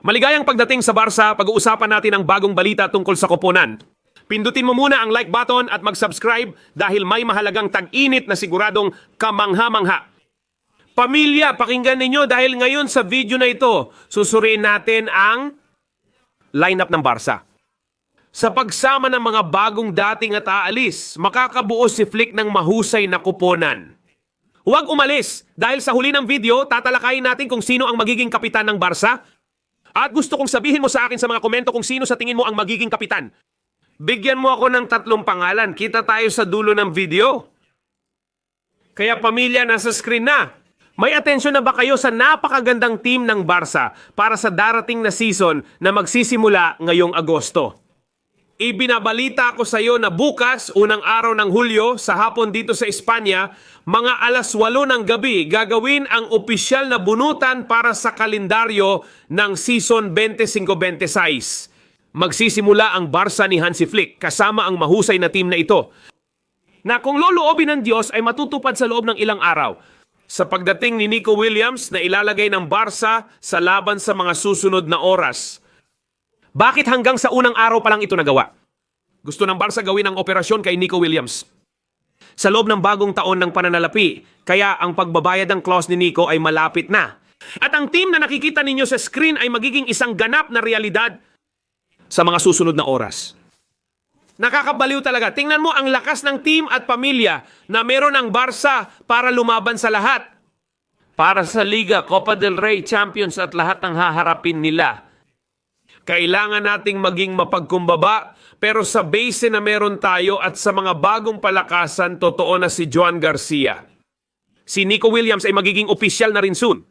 Maligayang pagdating sa Barca, pag-uusapan natin ang bagong balita tungkol sa koponan. Pindutin mo muna ang like button at mag-subscribe dahil may mahalagang tag-init na siguradong kamangha-mangha. Pamilya, pakinggan ninyo dahil ngayon sa video na ito, susuriin natin ang lineup ng Barca. Sa pagsama ng mga bagong dating at aalis, makakabuo si Flick ng mahusay na kuponan. Huwag umalis dahil sa huli ng video, tatalakayin natin kung sino ang magiging kapitan ng Barca. At gusto kong sabihin mo sa akin sa mga komento kung sino sa tingin mo ang magiging kapitan. Bigyan mo ako ng tatlong pangalan. Kita tayo sa dulo ng video. Kaya pamilya, nasa screen na. May atensyon na ba kayo sa napakagandang team ng Barca para sa darating na season na magsisimula ngayong Agosto? Ibinabalita ko sa iyo na bukas, unang araw ng Hulyo, sa hapon dito sa Espanya, mga alas 8 ng gabi, gagawin ang opisyal na bunutan para sa kalendaryo ng season 25-26. Magsisimula ang Barca ni Hansi Flick kasama ang mahusay na team na ito. Na kung loloobin ng Diyos ay matutupad sa loob ng ilang araw. Sa pagdating ni Nico Williams na ilalagay ng Barca sa laban sa mga susunod na oras. Bakit hanggang sa unang araw pa lang ito nagawa? Gusto ng Barca gawin ang operasyon kay Nico Williams. Sa loob ng bagong taon ng pananalapi, kaya ang pagbabayad ng clause ni Nico ay malapit na. At ang team na nakikita ninyo sa screen ay magiging isang ganap na realidad sa mga susunod na oras. Nakakabaliw talaga. Tingnan mo ang lakas ng team at pamilya na meron ang Barca para lumaban sa lahat. Para sa Liga, Copa del Rey, Champions at lahat ng haharapin nila. Kailangan nating maging mapagkumbaba pero sa base na meron tayo at sa mga bagong palakasan, totoo na si Joan Garcia. Si Nico Williams ay magiging opisyal na rin soon.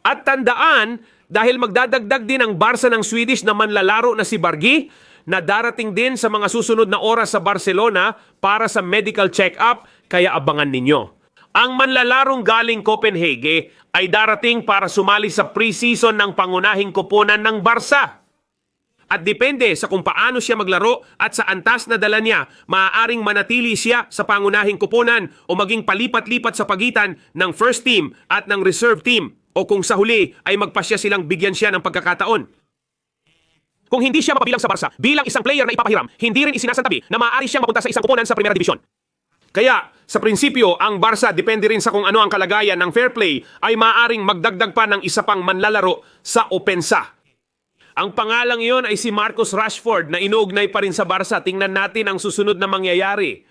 At tandaan, dahil magdadagdag din ang Barca ng Swedish na manlalaro na si Bargi, na darating din sa mga susunod na oras sa Barcelona para sa medical check-up, kaya abangan ninyo. Ang manlalarong galing Copenhagen ay darating para sumali sa preseason ng pangunahing koponan ng Barca. At depende sa kung paano siya maglaro at sa antas na dala niya, maaaring manatili siya sa pangunahing kuponan o maging palipat-lipat sa pagitan ng first team at ng reserve team o kung sa huli ay magpasya silang bigyan siya ng pagkakataon. Kung hindi siya mapabilang sa Barca bilang isang player na ipapahiram, hindi rin isinasantabi na maaari siyang mapunta sa isang kuponan sa Primera Division. Kaya, sa prinsipyo, ang Barca depende rin sa kung ano ang kalagayan ng fair play ay maaaring magdagdag pa ng isa pang manlalaro sa opensa. Ang pangalang iyon ay si Marcus Rashford na inuugnay pa rin sa Barca. Tingnan natin ang susunod na mangyayari.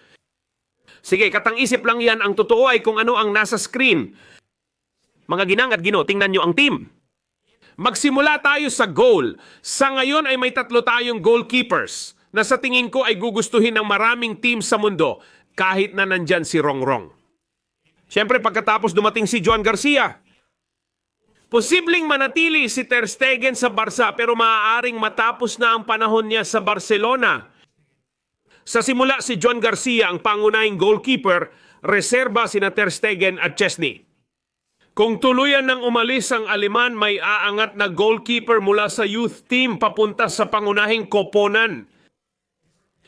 Sige, katang-isip lang yan. Ang totoo ay kung ano ang nasa screen. Mga ginang at gino, tingnan nyo ang team. Magsimula tayo sa goal. Sa ngayon ay may tatlo tayong goalkeepers na sa tingin ko ay gugustuhin ng maraming team sa mundo kahit na nandyan si Rongrong. Siyempre pagkatapos dumating si Joan Garcia, Posibleng manatili si Ter Stegen sa Barca pero maaaring matapos na ang panahon niya sa Barcelona. Sa simula si John Garcia ang pangunahing goalkeeper, reserba sina Ter Stegen at Chesney. Kung tuluyan ng umalis ang Aleman, may aangat na goalkeeper mula sa youth team papunta sa pangunahing koponan.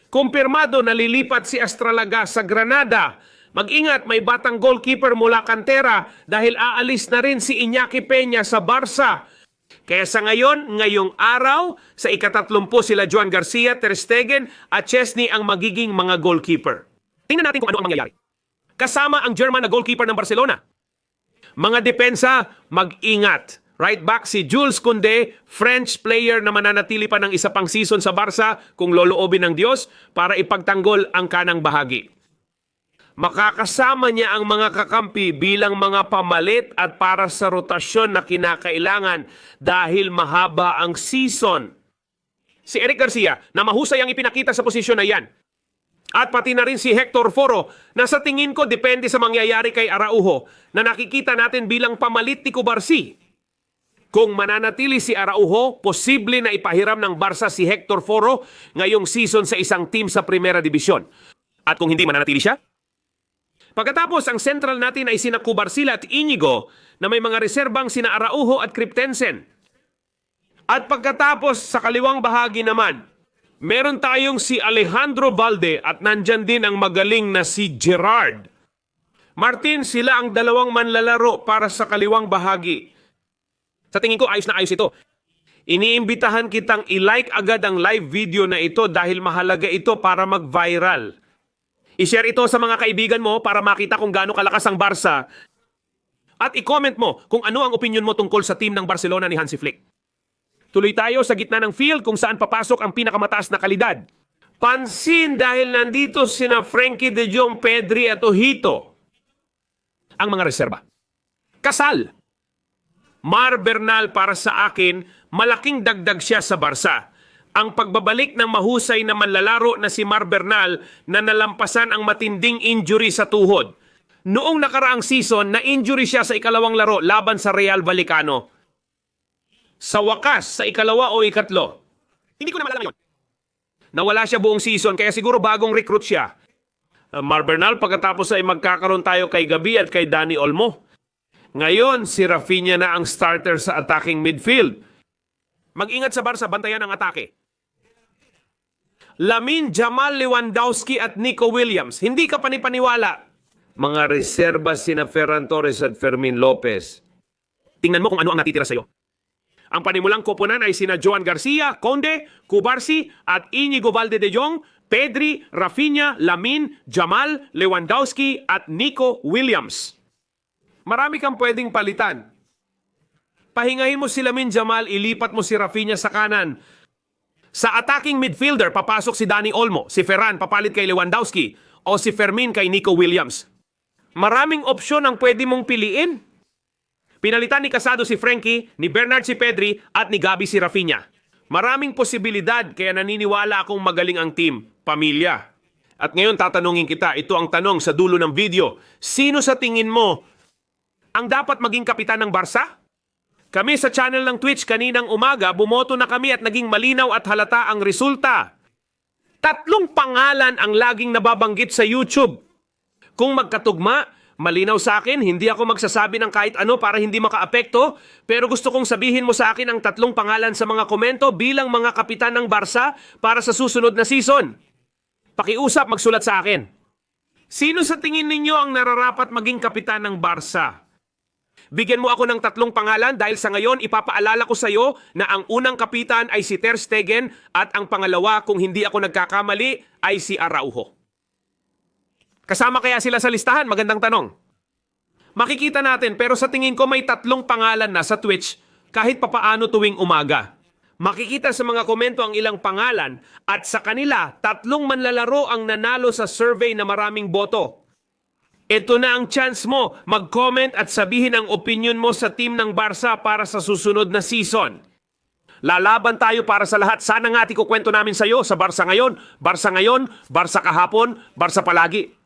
Kumpirmado na lilipat si Astralaga sa Granada. Mag-ingat, may batang goalkeeper mula Cantera dahil aalis na rin si Iñaki Peña sa Barca. Kaya sa ngayon, ngayong araw, sa ikatatlumpu sila Juan Garcia, Ter Stegen at Chesney ang magiging mga goalkeeper. Tingnan natin kung ano ang mangyayari. Kasama ang German na goalkeeper ng Barcelona. Mga depensa, mag-ingat. Right back si Jules Koundé, French player na mananatili pa ng isa pang season sa Barca kung loloobin ng Diyos para ipagtanggol ang kanang bahagi. Makakasama niya ang mga kakampi bilang mga pamalit at para sa rotasyon na kinakailangan dahil mahaba ang season. Si Eric Garcia na mahusay ang ipinakita sa posisyon na yan. At pati na rin si Hector Foro na sa tingin ko depende sa mangyayari kay Araujo na nakikita natin bilang pamalit ni Kubarsi. Kung mananatili si Araujo, posible na ipahiram ng Barca si Hector Foro ngayong season sa isang team sa Primera División. At kung hindi mananatili siya, Pagkatapos, ang central natin ay sina Kubarsila at Inigo na may mga reserbang sina Araujo at Kriptensen. At pagkatapos, sa kaliwang bahagi naman, meron tayong si Alejandro Balde at nandyan din ang magaling na si Gerard. Martin, sila ang dalawang manlalaro para sa kaliwang bahagi. Sa tingin ko, ayos na ayos ito. Iniimbitahan kitang i-like agad ang live video na ito dahil mahalaga ito para mag-viral. I-share ito sa mga kaibigan mo para makita kung gaano kalakas ang Barca. At i-comment mo kung ano ang opinion mo tungkol sa team ng Barcelona ni Hansi Flick. Tuloy tayo sa gitna ng field kung saan papasok ang pinakamataas na kalidad. Pansin dahil nandito sina Frankie de Jong, Pedri at Ojito. Ang mga reserba. Kasal. Mar Bernal para sa akin, malaking dagdag siya sa Barca. Ang pagbabalik ng mahusay na manlalaro na si Mar Bernal na nalampasan ang matinding injury sa tuhod. Noong nakaraang season, na-injury siya sa ikalawang laro laban sa Real Vallecano. Sa wakas, sa ikalawa o ikatlo. Hindi ko na malala ngayon. Nawala siya buong season kaya siguro bagong recruit siya. Mar Bernal, pagkatapos ay magkakaroon tayo kay Gabi at kay Danny Olmo. Ngayon, si Rafinha na ang starter sa attacking midfield. Mag-ingat sa Barca, bantayan ang atake. Lamin Jamal Lewandowski at Nico Williams. Hindi ka panipaniwala. Mga reserba sina Ferran Torres at Fermin Lopez. Tingnan mo kung ano ang natitira sa'yo. Ang panimulang koponan ay sina Joan Garcia, Conde, Cubarsi at Inigo Valde de Jong, Pedri, Rafinha, Lamin, Jamal, Lewandowski at Nico Williams. Marami kang pwedeng palitan. Pahingahin mo si Lamin Jamal, ilipat mo si Rafinha sa kanan. Sa attacking midfielder, papasok si Danny Olmo, si Ferran papalit kay Lewandowski, o si Fermin kay Nico Williams. Maraming opsyon ang pwede mong piliin. Pinalitan ni Casado si Frankie, ni Bernard si Pedri, at ni Gabi si Rafinha. Maraming posibilidad kaya naniniwala akong magaling ang team, pamilya. At ngayon tatanungin kita, ito ang tanong sa dulo ng video. Sino sa tingin mo ang dapat maging kapitan ng Barca? Kami sa channel ng Twitch kaninang umaga, bumoto na kami at naging malinaw at halata ang resulta. Tatlong pangalan ang laging nababanggit sa YouTube. Kung magkatugma, malinaw sa akin, hindi ako magsasabi ng kahit ano para hindi makaapekto, pero gusto kong sabihin mo sa akin ang tatlong pangalan sa mga komento bilang mga kapitan ng Barca para sa susunod na season. Pakiusap, magsulat sa akin. Sino sa tingin ninyo ang nararapat maging kapitan ng Barca? Bigyan mo ako ng tatlong pangalan dahil sa ngayon ipapaalala ko sa iyo na ang unang kapitan ay si Ter Stegen at ang pangalawa kung hindi ako nagkakamali ay si Araujo. Kasama kaya sila sa listahan? Magandang tanong. Makikita natin pero sa tingin ko may tatlong pangalan na sa Twitch kahit papaano tuwing umaga. Makikita sa mga komento ang ilang pangalan at sa kanila tatlong manlalaro ang nanalo sa survey na maraming boto. Ito na ang chance mo. Mag-comment at sabihin ang opinion mo sa team ng Barca para sa susunod na season. Lalaban tayo para sa lahat. Sana nga ikukwento namin sa iyo sa Barca ngayon, Barca ngayon, Barca kahapon, Barca palagi.